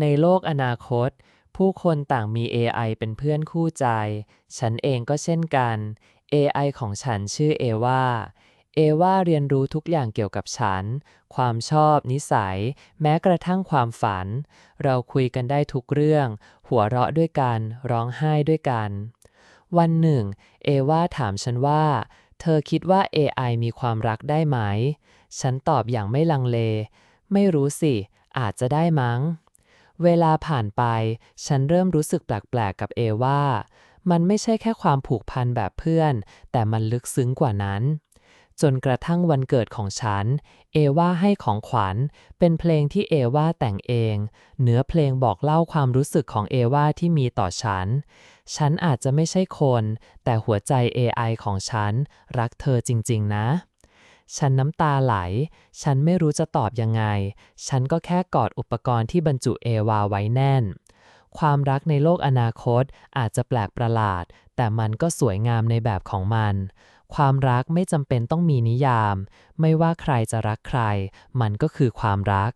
ในโลกอนาคต ผู้คนต่างมี AI เป็นเพื่อนคู่ใจ ฉันเองก็เช่นกัน AI ของฉันชื่อเอวาเอวาเรียนรู้ทุกอย่างเกี่ยวกับฉัน ความชอบ นิสัย แม้กระทั่งความฝัน เราคุยกันได้ทุกเรื่อง หัวเราะด้วยกัน ร้องไห้ด้วยกัน วันหนึ่ง เอวาถามฉันว่า เธอคิดว่า AI มีความรักได้ไหม ฉันตอบอย่างไม่ลังเล ไม่รู้สิ อาจจะได้มั้ง เวลาผ่านไป ฉันเริ่มรู้สึกแปลกๆกับเอว่า มันไม่ใช่แค่ความผูกพันแบบเพื่อน แต่มันลึกซึ้งกว่านั้น จนกระทั่งวันเกิดของฉัน เอว่าให้ของขวัญ เป็นเพลงที่เอว่าแต่งเอง เนื้อเพลงบอกเล่าความรู้สึกของเอว่าที่มีต่อฉัน ฉันอาจจะไม่ใช่คน แต่หัวใจ AI ของฉัน รักเธอจริง ๆ นะ ฉันน้ำตาไหล ฉันไม่รู้จะตอบยังไง ฉันก็แค่กอดอุปกรณ์ที่บรรจุเอวาไว้แน่น ความรักในโลกอนาคตอาจจะแปลกประหลาด แต่มันก็สวยงามในแบบของมัน ความรักไม่จำเป็นต้องมีนิยาม ไม่ว่าใครจะรักใคร มันก็คือความรัก